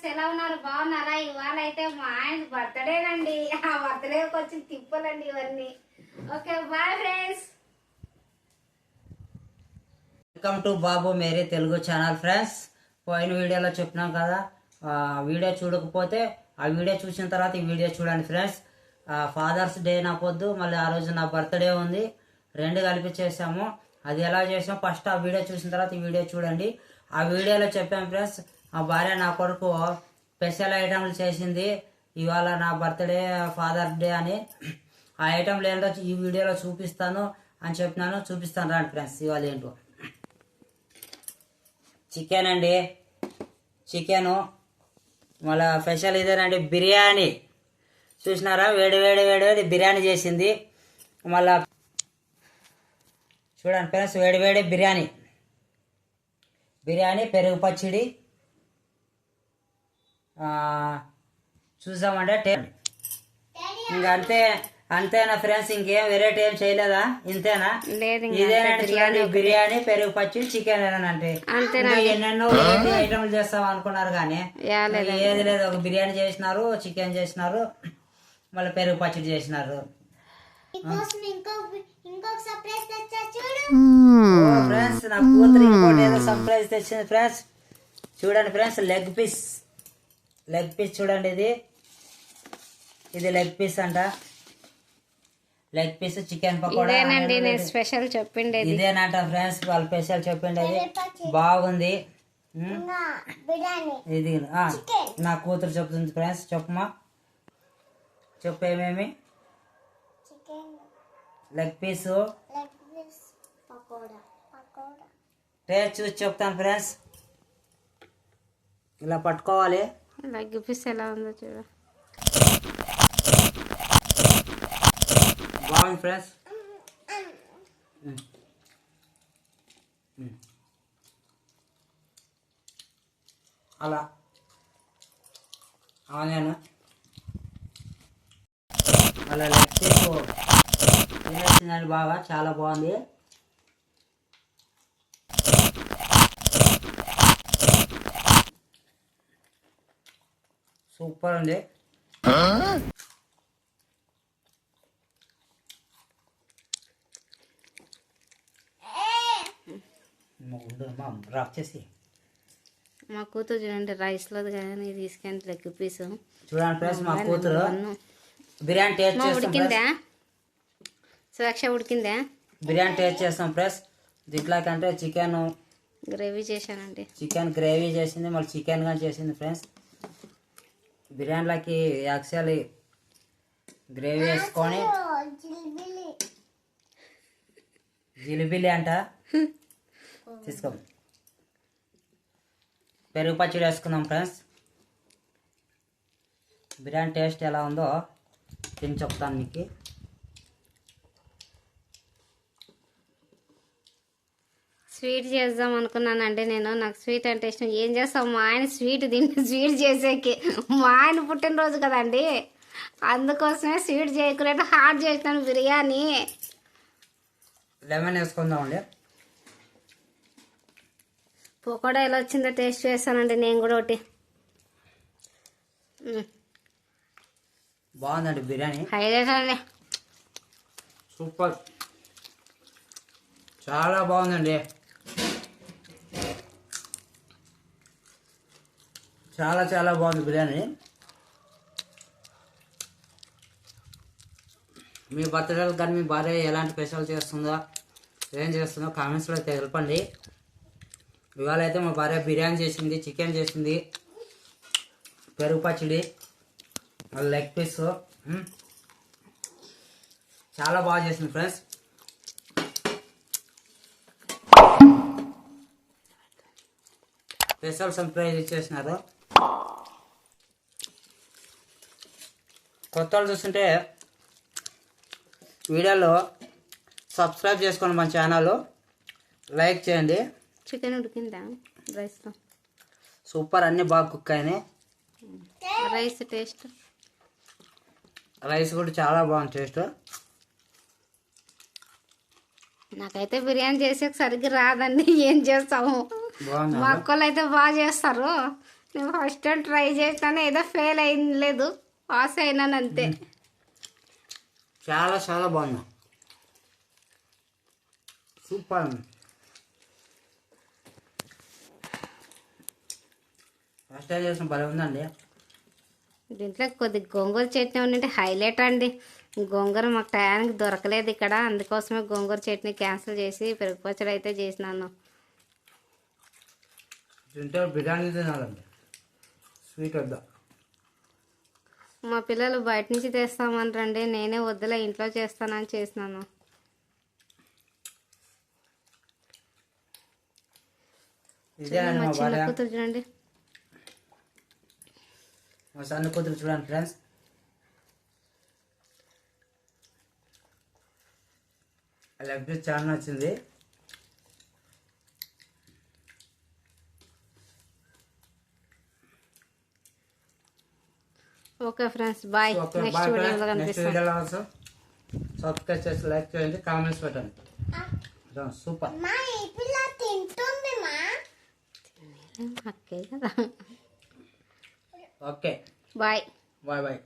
Friends ఎలా ఉన్నారు? బాగున్నారా? ఇవాళ అయితే మా ఆయన బర్త్డేనండి ఆ బర్త్డేకి వచ్చి తిప్పలండి ఇవన్నీ. Okay bye friends. Welcome to Babu Mary Telugu channel friends. పోయిన వీడియోలో చెప్పినాం కదా వీడియో చూడకపోతే ఆ వీడియో చూసిన తర్వాత ఈ వీడియో చూడండి ఫ్రెండ్స్. ఫాదర్స్ డే నా పొద్దు మళ్ళీ ఆ రోజు నా బర్త్డే ఉంది. రెండు కలిపి చేసాము అది ఎలా చేసాం? ఫస్ట్ ఆ వీడియో చూసిన తర్వాత ఈ వీడియో చూడండి. ఆ వీడియోలో చెప్పాం ఫ్రెండ్స్ ఆ భార్య నా కొరకు స్పెషల్ ఐటమ్లు చేసింది. ఇవాళ నా బర్త్డే ఫాదర్ డే అని. ఆ ఐటమ్లు ఏంటో ఈ వీడియోలో చూపిస్తాను అని చెప్పినాను. చూపిస్తాను రాండి ఫ్రెండ్స్ ఇవాళ ఏంటో. చికెన్ అండి. చికెను. మళ్ళా స్పెషల్ ఇదేనండి బిర్యానీ. చూసినారా? వేడి వేడి వేడి వేడి బిర్యానీ చేసింది. మళ్ళా చూడండి ఫ్రెండ్స్ వేడి వేడి బిర్యానీ. బిర్యానీ పెరుగు పచ్చడి. చూసామంటే టే ఇంకా అంతే అంతేనా ఫ్రెండ్స్ ఇంకేం వెరైటీ ఏం చేయలేదా? ఇంతేనా? ఇదేనంటే చూడండి బిర్యానీ పెరుగు పచ్చి చికెన్ అంటే. అంతేనా? ఇంకా ఎన్నెన్నో ఏంటి ఐటమ్లు చేస్తాం అనుకున్నారు కానీ ఏది లేదు. ఒక బిర్యానీ చేసినారు చికెన్ చేసినారు మళ్ళీ పెరుగు పచ్చడి చేసినారు. ఫ్రెండ్స్ నా కూతురు ఇంకోటి ఏదో సర్ప్రైజ్ తెచ్చింది ఫ్రెండ్స్. చూడండి friends leg piece leg piece చూడండి ఇది. ఇది లెగ్ పీస్ అంట. Leg piece chicken pakoda special చెప్పిండేది. ఇదేనంట ఫ్రెండ్స్ వాళ్ళ స్పెషల్ చెప్పిండి అది బాగుంది. ఇది ఆ, నా కూతురు చెప్తుంది ఫ్రెండ్స్ చెప్పమా చెప్పు ఏమేమి? లెగ్ పీసు టేస్ట్ చూసి చెప్తాను ఫ్రెండ్స్ ఇలా పట్టుకోవాలి. లెగ్ పీస్ ఎలా ఉందో చూడ బాగుంది ఫ్రెండ్స్ ఉమ్. ఉమ్. అలా ఆనియన్ అలా లెగ్ పీస్ తినేసిందండి బాగా చాలా బాగుంది సూపర్ ఉంది. మా కూతురు చూడండి రైస్లో కానీ తీసుకొని లెగ్ పీస్ చూడండి ఫ్రెండ్స్ మా కూతురు బిర్యానీ టేస్ట్ ఉడికిందా? సురక్ష ఉడికిందా? బిర్యానీ టేస్ట్ చేస్తాం దీంట్లోకంటే చికెన్ గ్రేవీ చేశానండి. చికెన్ గ్రేవీ చేసింది మళ్ళీ చికెన్ కానీ చేసింది ఫ్రెండ్స్. బిర్యానీలోకి యాక్చువల్లీ గ్రేవీ వేసుకొని జిలిబిలి అంట. తీసుకో. పెరుగు పచ్చడి వేసుకుందాం ఫ్రెండ్స్. బిర్యానీ టేస్ట్ ఎలా ఉందో తిని చెప్తాను మీకు స్వీట్ చేద్దాం అనుకున్నానండి నేను. నాకు స్వీట్ అంటే ఇష్టం. ఏం చేస్తాం మా ఆయన స్వీట్ తింటే స్వీట్ చేసేకి. మా ఆయన పుట్టినరోజు కదండి. అందుకోసమే స్వీట్ చేయకుండా హాట్ చేసినాను బిర్యానీ. లెమన్ వేసుకుందామండి. పకోడా ఎలా వచ్చిందో టేస్ట్ చేస్తానండి నేను కూడా ఒకటి. బాగుందండి బిర్యానీ. హైలైట్ అండి. సూపర్. చాలా బాగుందండి. చాలా చాలా బాగుంది బిర్యానీ. మీ బర్త్డేలకు కానీ మీ భార్య ఎలాంటి స్పెషల్ చేస్తుందో ఏం చేస్తుందో కామెంట్స్లో తెలపండి. ఇవాళ అయితే మా భార్య బిర్యానీ చేసింది చికెన్ చేసింది. పెరుగు పచ్చడి లెగ్ పీస్ చాలా బాగా చేసింది ఫ్రెండ్స్ స్పెషల్ సర్ప్రైజ్ ఇచ్చేసినారు. కొత్త వాళ్ళు చూస్తుంటే వీడియోలో సబ్స్క్రైబ్ చేసుకోండి మన ఛానల్ లైక్ చేయండి. చికెన్ ఉడికిందా? రైస్లో? సూపర్ అన్నీ బాగా కుక్ అయినాయి. Rice taste? రైస్ కూడా చాలా బాగుంది టేస్ట్. నాకైతే బిర్యానీ చేసే సరిగ్గా రాదండి ఏం చేస్తాము? మా అక్కలు అయితే బాగా చేస్తారు. నేను ఫస్ట్ టైం ట్రై చేసినాను ఏదో ఫెయిల్ అయింది లేదు. పాస్ అయినాను అంతే చాలా చాలా బాగుంది. సూపర్ ఫస్ట్ చేసిన భలే ఉందండి. దీంట్లో కొద్ది గోంగూర చట్నీ ఉండింటే హైలైట్ అండి. గోంగూర మాకు టయానికి దొరకలేదు ఇక్కడ. అందుకోసమే గోంగూర చట్నీ క్యాన్సిల్ చేసి పెరుగు పచ్చడి అయితే చేసినాను. తింటే బిర్యానీ తినాలండి. స్వీట్ వద్దా. మా పిల్లలు బయట నుంచి తెస్తామంటారండి నేనే వద్దులే ఇంట్లో చేస్తానని చేసినాను. మా చిన్న కూతురు చూడండి. మా సన్న కూతురు చూడండి ఫ్రెండ్స్. లెగ్ పీస్ చాలా నచ్చింది. Okay friends bye. Okay next వీడియోలో కనిపిస్తాం సబ్స్క్రైబ్ చేసి లైక్ చేయండి కామెంట్స్ పెట్టండి. సూపర్. మా ఈ పిల్ల తింటుంది మా. అక్కే కదా. ఓకే. బాయ్. Bye bye.